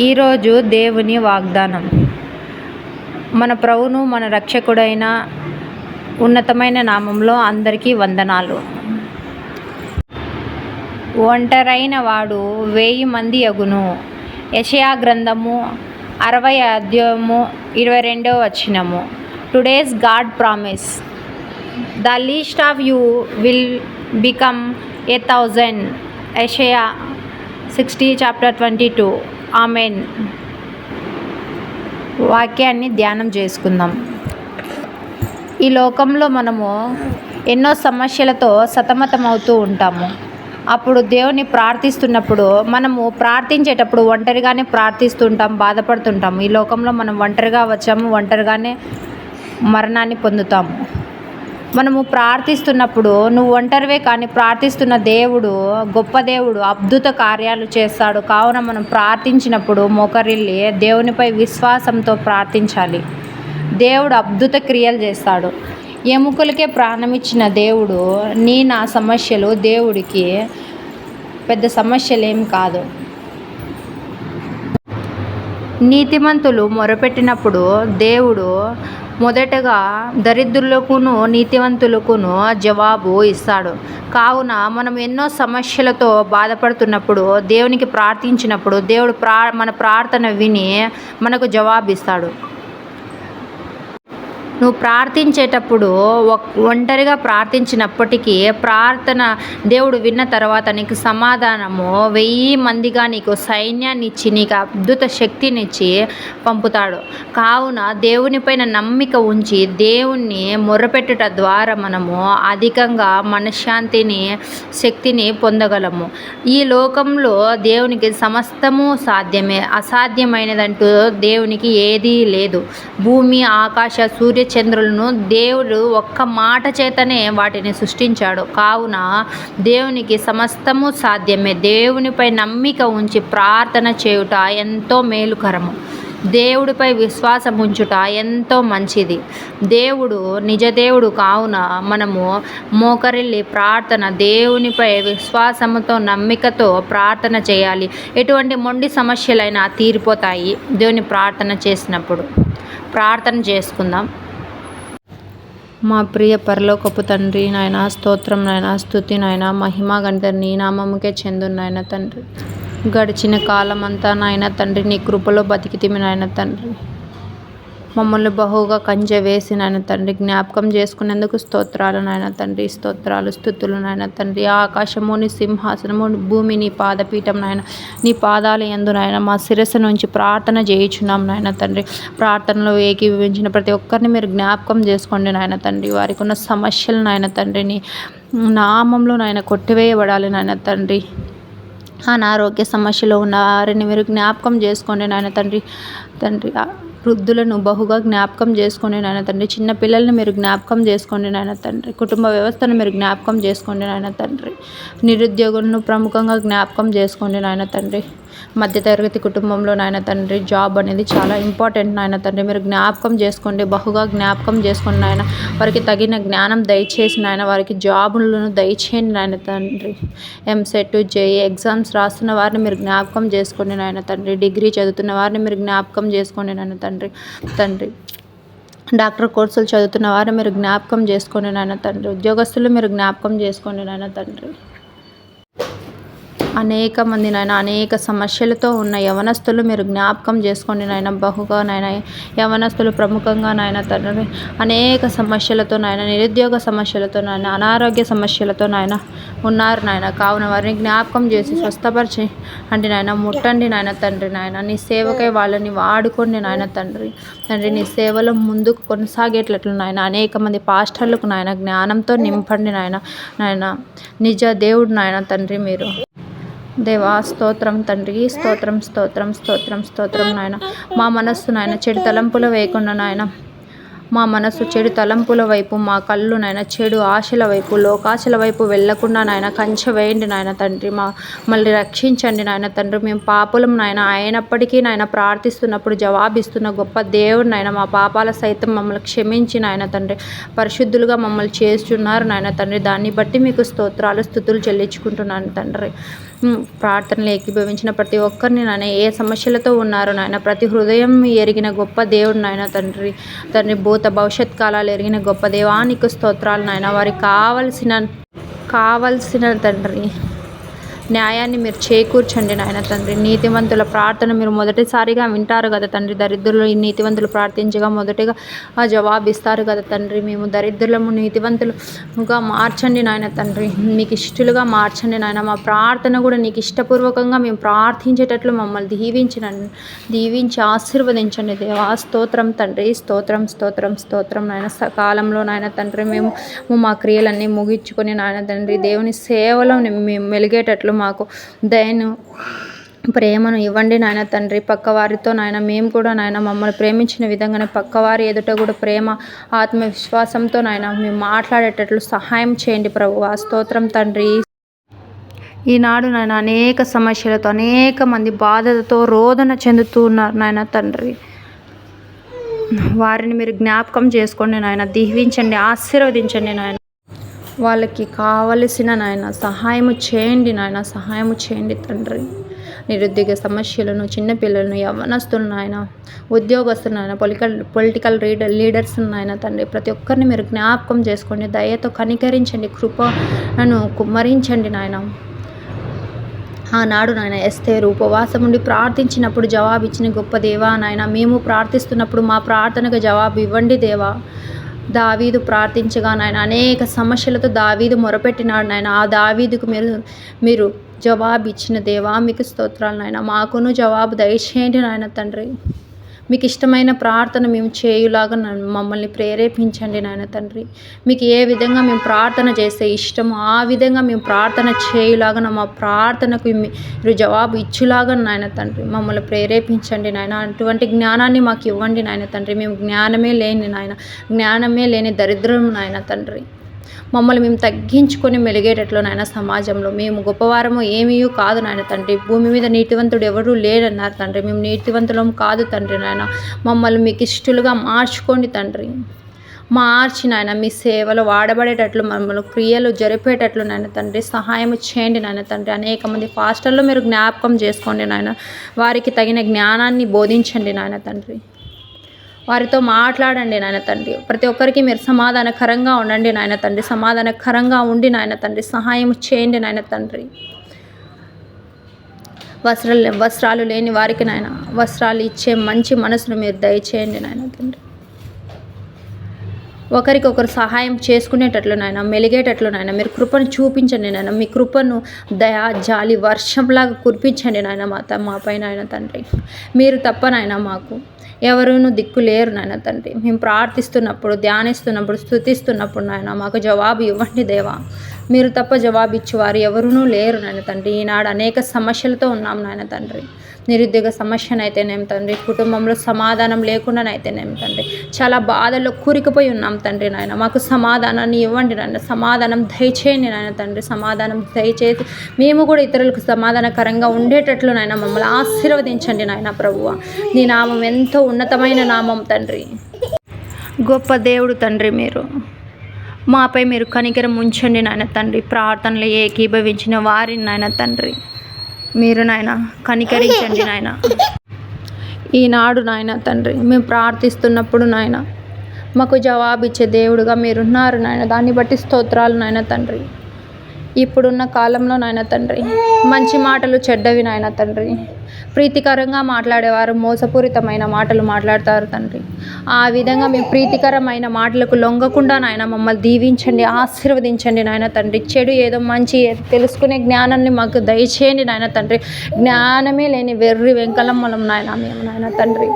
ఈరోజు దేవుని వాగ్దానం. మన ప్రభువును మన రక్షకుడైన ఉన్నతమైన నామంలో అందరికీ వందనాలు. ఒంటరైన వాడు వెయ్యి మంది అగును యషయా గ్రంథము అరవై అధ్యాయము ఇరవై రెండవ వచ్చినము today's God promise the least of you will become a thousand యషయా sixty chapter twenty two amen. వాక్యాన్ని ధ్యానం చేసుకుందాం. ఈ లోకంలో మనము ఎన్నో సమస్యలతో సతమతమవుతూ ఉంటాము. అప్పుడు దేవుని ప్రార్థిస్తున్నప్పుడు మనము ప్రార్థించేటప్పుడు ఒంటరిగానే ప్రార్థిస్తుంటాం బాధపడుతుంటాము ఈ లోకంలో మనం ఒంటరిగా వచ్చాము ఒంటరిగానే మరణాన్ని పొందుతాము. మనము ప్రార్థిస్తున్నప్పుడు నువ్వు ఒంటరివే కానీ ప్రార్థిస్తున్న దేవుడు గొప్ప దేవుడు అద్భుత కార్యాలు చేస్తాడు. కావున మనం ప్రార్థించినప్పుడు మోకరిల్లి దేవునిపై విశ్వాసంతో ప్రార్థించాలి. దేవుడు అద్భుత క్రియలు చేస్తాడు. ఎముకలకే ప్రాణమిచ్చిన దేవుడు నీ నా సమస్యలు దేవుడికి పెద్ద సమస్యలేం కాదు. నీతిమంతులు మొరపెట్టినప్పుడు దేవుడు మొదటగా దరిద్రులకును నీతివంతులకును జవాబు ఇస్తాడు. కావున మనం ఎన్నో సమస్యలతో బాధపడుతున్నప్పుడు దేవునికి ప్రార్థించినప్పుడు దేవుడు ప్రా మన ప్రార్థన విని మనకు జవాబిస్తాడు. నువ్వు ప్రార్థించేటప్పుడు ఒంటరిగా ప్రార్థించినప్పటికీ ప్రార్థన దేవుడు విన్న తర్వాత నీకు సమాధానము వెయ్యి మందిగా నీకు సైన్యాన్ని ఇచ్చి నీకు అద్భుత శక్తినిచ్చి పంపుతాడు. కావున దేవునిపైన నమ్మిక ఉంచి దేవుణ్ణి మొరపెట్టుట ద్వారా మనము అధికంగా మనశ్శాంతిని శక్తిని పొందగలము. ఈ లోకంలో దేవునికి సమస్తము సాధ్యమే. అసాధ్యమైనదంటూ దేవునికి ఏదీ లేదు. భూమి ఆకాశ సూర్య చంద్రులను దేవుడు ఒక్క మాట చేతనే వాటిని సృష్టించాడు. కావున దేవునికి సమస్తము సాధ్యమే. దేవునిపై నమ్మిక ఉంచి ప్రార్థన చేయుట ఎంతో మేలుకరము. దేవుడిపై విశ్వాసం ఉంచుట ఎంతో మంచిది. దేవుడు నిజదేవుడు కావున మనము మోకరిల్లి ప్రార్థన దేవునిపై విశ్వాసముతో నమ్మికతో ప్రార్థన చేయాలి. ఎటువంటి మొండి సమస్యలైనా తీరిపోతాయి. దేవుని ప్రార్థన చేసినప్పుడు ప్రార్థన చేసుకుందాం. మా ప్రియ పరలోకపు తండ్రి నాయన స్తోత్రం నాయన స్థుతి నాయన మహిమ గంట నీ నామముకే చెందు నాయన తండ్రి. గడిచిన కాలమంతా నాయన తండ్రి నీ కృపలో బతికితిమి నాయన తండ్రి. మమ్మల్ని బహుగా కంచె వేసి నాయన తండ్రి జ్ఞాపకం చేసుకునేందుకు స్తోత్రాలు నాయన తండ్రి స్తోత్రాలు స్థుతులు నాయన తండ్రి. ఆకాశము నీ సింహాసనము భూమి నీ పాదపీఠం నాయన. నీ పాదాలు ఎందు నాయన మా శిరస్సు నుంచి ప్రార్థన చేయించున్నాం నాయన తండ్రి. ప్రార్థనలో ఏకీభవించిన ప్రతి ఒక్కరిని మీరు జ్ఞాపకం చేసుకోండి నాయన తండ్రి. వారికి ఉన్న సమస్యలు నాయన తండ్రిని నామంలో నాయన కొట్టివేయబడాలి నాయన తండ్రి. అనారోగ్య సమస్యలో ఉన్న వారిని మీరు జ్ఞాపకం చేసుకోండి నాయన తండ్రి. తండ్రి వృద్ధులను బహుగా జ్ఞాపకం చేసుకోండి నాయన తండ్రి. చిన్న పిల్లల్ని మీరు జ్ఞాపకం చేసుకోండి నాయన తండ్రి. కుటుంబ వ్యవస్థను మీరు జ్ఞాపకం చేసుకోండి నాయన తండ్రి. నిరుద్యోగులను ప్రముఖంగా జ్ఞాపకం చేసుకోండి నాయన తండ్రి. మధ్యతరగతి కుటుంబంలో నాయన తండ్రి జాబ్ అనేది చాలా ఇంపార్టెంట్ నాయన తండ్రి. మీరు జ్ఞాపకం చేసుకోండి బహుగా జ్ఞాపకం చేసుకోండి నాయన. వారికి తగిన జ్ఞానం దయచేసి నాయన వారికి జాబులను దయచేయండి నాయన తండ్రి. ఎంసెట్ జేఈ ఎగ్జామ్స్ రాస్తున్న వారిని మీరు జ్ఞాపకం చేసుకోండి నాయన తండ్రి. డిగ్రీ చదువుతున్న వారిని మీరు జ్ఞాపకం చేసుకోండి నాయన తండ్రి. తండ్రి. డాక్టర్ కోర్సులు చదువుతున్న వారిని మీరు జ్ఞాపకం చేసుకోండి నాయన తండ్రి. ఉద్యోగస్తులు మీరు జ్ఞాపకం చేసుకోండి నాయన తండ్రి. అనేక మంది నాయన అనేక సమస్యలతో ఉన్న యవనస్తులు మీరు జ్ఞాపకం చేసుకోండి నాయన. బహుగా నాయన యవనస్తులు ప్రముఖంగా నాయన తండ్రి అనేక సమస్యలతో నాయన నిరుద్యోగ సమస్యలతో నాయన అనారోగ్య సమస్యలతో నాయన ఉన్నారు నాయన. కావున వారిని జ్ఞాపకం చేసి స్వస్థపరిచి అంటే నాయన ముట్టండి నాయన తండ్రి నాయన. నీ సేవకై వాళ్ళని వాడుకోండి నాయన తండ్రి. తండ్రి నీ సేవలో ముందుకు కొనసాగేటట్లు నాయన. అనేక మంది పాస్టర్లకు నాయన జ్ఞానంతో నింపండి నాయన. నాయన నిజ దేవుడు నాయన తండ్రి మీరు. దేవా స్తోత్రం తండ్రి స్తోత్రం స్తోత్రం స్తోత్రం స్తోత్రం నాయన. మా మనస్సు నాయన చెడు తలంపులు వేయకుండా నాయన. మా మనసు చెడు తలంపుల వైపు మా కళ్ళు నాయన చెడు ఆశల వైపు లోకాశల వైపు వెళ్ళకుండా నాయన కంచె వేయండి నాయన తండ్రి. మా మళ్ళీ రక్షించండి నాయన తండ్రి. మేము పాపులం నాయన అయినప్పటికీ నాయన ప్రార్థిస్తున్నప్పుడు జవాబిస్తున్న గొప్ప దేవుడు నాయన మా పాపాల సైతం మమ్మల్ని క్షమించి నాయన తండ్రి. పరిశుద్ధులుగా మమ్మల్ని చేస్తున్నారు నాయన తండ్రి. దాన్ని బట్టి మీకు స్తోత్రాలు స్థుతులు చెల్లించుకుంటున్నాను తండ్రి. ప్రార్థనలు ఏకీభవించిన ప్రతి ఒక్కరిని నాయన ఏ సమస్యలతో ఉన్నారు నాయన ప్రతి హృదయం ఎరిగిన గొప్ప దేవుడు నాయన తండ్రి తండ్రి భూత భవిష్యత్ కాలాలు ఎరిగిన గొప్ప దేవానికి స్తోత్రాలు నాయన. వారికి కావలసిన కావలసిన తండ్రి న్యాయాన్ని మీరు చేకూర్చండి నాయన తండ్రి. నీతివంతుల ప్రార్థన మీరు మొదటిసారిగా వింటారు కదా తండ్రి. దరిద్రులు ఈ నీతివంతులు ప్రార్థించగా మొదటిగా జవాబిస్తారు కదా తండ్రి. మేము దరిద్రులము నీతివంతులుగా మార్చండి నాయన తండ్రి. మీకు ఇష్టలుగా మార్చండి నాయన. మా ప్రార్థన కూడా నీకు ఇష్టపూర్వకంగా మేము ప్రార్థించేటట్లు మమ్మల్ని దీవించిన దీవించి ఆశీర్వదించండి దేవా. స్తోత్రం తండ్రి. స్తోత్రం స్తోత్రం స్తోత్రం నాయన. సకాలంలో నాయన తండ్రి మేము మా క్రియలన్నీ ముగించుకొని నాయన తండ్రి దేవుని సేవలో మేము మెలిగేటట్లు మాకు దయను ప్రేమను ఇవ్వండి నాయన తండ్రి. పక్కవారితో నాయన మేము కూడా నాయన మమ్మల్ని ప్రేమించిన విధంగానే పక్కవారి ఎదుట కూడా ప్రేమ ఆత్మవిశ్వాసంతో నాయన మేము మాట్లాడేటట్లు సహాయం చేయండి ప్రభు ఆ స్తోత్రం తండ్రి. ఈనాడు నాయన అనేక సమస్యలతో అనేక మంది బాధలతో రోదన చెందుతూ ఉన్నారు నాయన తండ్రి. వారిని మీరు జ్ఞాపకం చేసుకోండి నాయన దీవించండి ఆశీర్వదించండి నాయన. వాళ్ళకి కావలసిన నాయన సహాయము చేయండి నాయన సహాయము చేయండి తండ్రి. నిరుద్యోగ సమస్యలను చిన్నపిల్లలను యవనస్తులను నాయన ఉద్యోగస్తులు ఆయన పొలికల్ పొలిటికల్ లీడర్ లీడర్స్ నాయన తండ్రి ప్రతి ఒక్కరిని మీరు జ్ఞాపకం చేసుకోండి దయతో కనికరించండి కృపను కుమ్మరించండి నాయన. ఆనాడు నాయన ఎస్తేరు ఉపవాసం ఉండి ప్రార్థించినప్పుడు జవాబు ఇచ్చిన గొప్ప దేవా నాయన మేము ప్రార్థిస్తున్నప్పుడు మా ప్రార్థనకు జవాబు ఇవ్వండి దేవా. దావీదు ప్రార్థించగా నాయన అనేక సమస్యలతో దావీదు మొరపెట్టినాడు నాయన. ఆ దావీదుకు మీరు మీరు జవాబు ఇచ్చిన దేవా మీకు స్తోత్రాలు నాయన. మాకును జవాబు దయచేయండి నాయన తండ్రి. మీకు ఇష్టమైన ప్రార్థన మేము చేయులాగా నన్ను- మమ్మల్ని ప్రేరేపించండి నాయన తండ్రి. మీకు ఏ విధంగా మేము ప్రార్థన చేస్తే ఇష్టమో ఆ విధంగా మేము ప్రార్థన చేయులాగా మా ప్రార్థనకు మీరు జవాబు ఇచ్చులాగా నాయన తండ్రి. మమ్మల్ని ప్రేరేపించండి నాయన. అటువంటి జ్ఞానాన్ని మాకు ఇవ్వండి నాయన తండ్రి. మేము జ్ఞానమే లేని నాయన. జ్ఞానమే లేని దరిద్రం నాయన తండ్రి. మమ్మల్ని మేము తగ్గించుకొని మెలిగేటట్లు నాయన సమాజంలో. మేము గొప్పవారము ఏమీ కాదు నాయన తండ్రి. భూమి మీద నీతివంతుడు ఎవరూ లేడన్నారు తండ్రి. మేము నీతివంతులం కాదు తండ్రి నాయన. మమ్మల్ని మీకు ఇష్టలుగా మార్చుకోండి తండ్రి. మార్చి నాయన మీ సేవలో వాడబడేటట్లు మమ్మల్ని క్రియలు జరిపేటట్లు నాయన తండ్రి. సహాయం చేయండి నాయన తండ్రి. అనేక మంది ఫాస్టర్లో మీరు జ్ఞాపకం చేసుకోండి నాయన. వారికి తగిన జ్ఞానాన్ని బోధించండి నాయన తండ్రి. వారితో మాట్లాడండి నాయన తండ్రి. ప్రతి ఒక్కరికి మీరు సమాధానకరంగా ఉండండి నాయన తండ్రి. సమాధానకరంగా ఉండి నాయన తండ్రి. సహాయం చేయండి నాయన తండ్రి. వస్త్రాలు వస్త్రాలు లేని వారికి నాయన వస్త్రాలు ఇచ్చే మంచి మనసును మీరు దయచేయండి నాయన తండ్రి. ఒకరికొకరు సహాయం చేసుకునేటట్లు నాయన మెలిగేటట్లు నాయన మీరు కృపను చూపించండి నాయన. మీ కృపను దయా జాలి వర్షంలాగా కురిపించండి నాయన మా మా పైన ఆయన తండ్రి. మీరు తప్ప నాయన మాకు ఎవరును దిక్కు లేరు నాయన తండ్రి. మేము ప్రార్థిస్తున్నప్పుడు ధ్యానిస్తున్నప్పుడు స్థుతిస్తున్నప్పుడు నాయన మాకు జవాబు ఇవ్వండి దేవా. మీరు తప్ప జవాబు ఇచ్చేవారు ఎవరునూ లేరు నాయన తండ్రి. ఈనాడు అనేక సమస్యలతో ఉన్నాం నాయన తండ్రి. నిరుద్యోగ సమస్యనైతేనేం తండ్రి. కుటుంబంలో సమాధానం లేకుండానైతేనేం తండ్రి. చాలా బాధల్లో కూరికిపోయి ఉన్నాం తండ్రి నాయన. మాకు సమాధానాన్ని ఇవ్వండి నాయన. సమాధానం దయచేయండి నాయన తండ్రి. సమాధానం దయచేసి మేము కూడా ఇతరులకు సమాధానకరంగా ఉండేటట్లు నాయన మమ్మల్ని ఆశీర్వదించండి నాయన ప్రభువ. నీ నామం ఎంతో ఉన్నతమైన నామం తండ్రి. గొప్ప దేవుడు తండ్రి మీరు. మాపై మీరు కనికరం ఉంచండి నాయన తండ్రి. ప్రార్థనలు ఏకీభవించిన వారిని నాయన తండ్రి. మీరు నాయన కనికరించండి నాయన. ఈనాడు నాయన తండ్రి మేము ప్రార్థిస్తున్నప్పుడు నాయన మాకు జవాబిచ్చే దేవుడుగా మీరున్నారు నాయన. దాన్ని బట్టి స్తోత్రాలు నాయన తండ్రి. ఇప్పుడున్న కాలంలో నాయన తండ్రి మంచి మాటలు చెడ్డవి నాయన తండ్రి. ప్రీతికరంగా మాట్లాడేవారు మోసపూరితమైన మాటలు మాట్లాడతారు తండ్రి. ఆ విధంగా మేము ప్రీతికరమైన మాటలకు లొంగకుండా నాయన మమ్మల్ని దీవించండి ఆశీర్వదించండి నాయన తండ్రి. చెడు ఏదో మంచి తెలుసుకునే జ్ఞానాన్ని మాకు దయచేయండి నాయన తండ్రి. జ్ఞానమే లేని వెర్రి వెంకలమ్మలం నాయన మేము నాయన తండ్రి.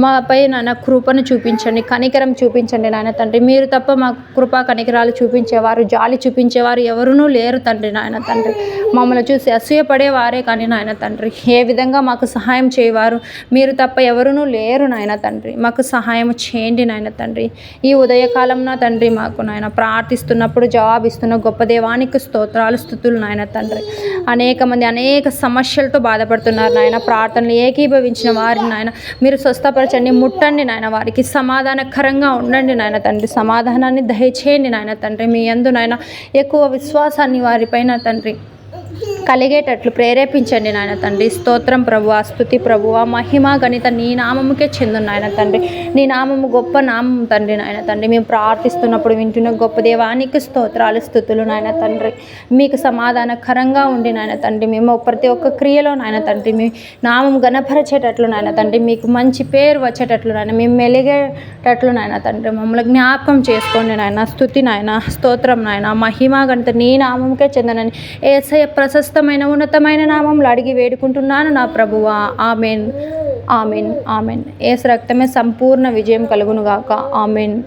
మాపై నాయన కృపను చూపించండి కనికరం చూపించండి నాయన తండ్రి. మీరు తప్ప మా కృపా కనికరాలు చూపించేవారు జాలి చూపించేవారు ఎవరునూ లేరు తండ్రి నాయన తండ్రి. మమ్మల్ని చూసి అసూయపడేవారే కానీ నాయన తండ్రి. ఏ విధంగా మాకు సహాయం చేయవారు. మీరు తప్ప ఎవరునూ లేరు నాయన తండ్రి. మాకు సహాయం చేయండి నాయన తండ్రి. ఈ ఉదయకాలంలో తండ్రి మాకు నాయన ప్రార్థిస్తున్నప్పుడు జవాబిస్తున్న గొప్ప దేవానికి స్తోత్రాలు స్థుతులు నాయన తండ్రి. అనేక మంది అనేక సమస్యలతో బాధపడుతున్నారు నాయన. ప్రార్థనలు ఏకీభవించిన వారిని నాయన మీరు స్వస్థపరచండి ముట్టండి నాయన వారికి. సమాధానకరంగా ఉండండి నాయన తండ్రి. సమాధానాన్ని దయచేయండి నాయన తండ్రి. మీ ఎందునైనా నాయన ఎక్కువ విశ్వాసాన్ని వారిపైన తండ్రి. కలిగేటట్లు ప్రేరేపించండి నాయన తండ్రి. స్తోత్రం ప్రభువ స్థుతి ప్రభువ మహిమ గణిత నీ నామముకే చెందును నాయన తండ్రి. నీ నామము గొప్ప నామం తండ్రి నాయన తండ్రి. మేము ప్రార్థిస్తున్నప్పుడు వింటున్న గొప్ప దేవానికి స్తోత్రాలు స్థుతులు నాయన తండ్రి. మీకు సమాధానకరంగా ఉండి నాయన తండ్రి. మేము ప్రతి ఒక్క క్రియలో నాయన తండ్రి మీ నామం గణపరిచేటట్లు నాయన తండ్రి. మీకు మంచి పేరు వచ్చేటట్లు నాయన మేము మెలిగేటట్లు నాయన తండ్రి. మమ్మల్ని జ్ఞాపకం చేసుకోండి నాయన. స్థుతి నాయన స్తోత్రం నాయన. మహిమ గణిత నీ నామంకే చెందనని ఏసయ ప్రశస్తమైన ఉన్నతమైన నామంలో అడిగి వేడుకుంటున్నాను నా ప్రభువా. ఆమెన్. ఆమెన్. ఆమెన్. ఏసు రక్తమే సంపూర్ణ విజయం కలుగునుగాక. ఆమెన్.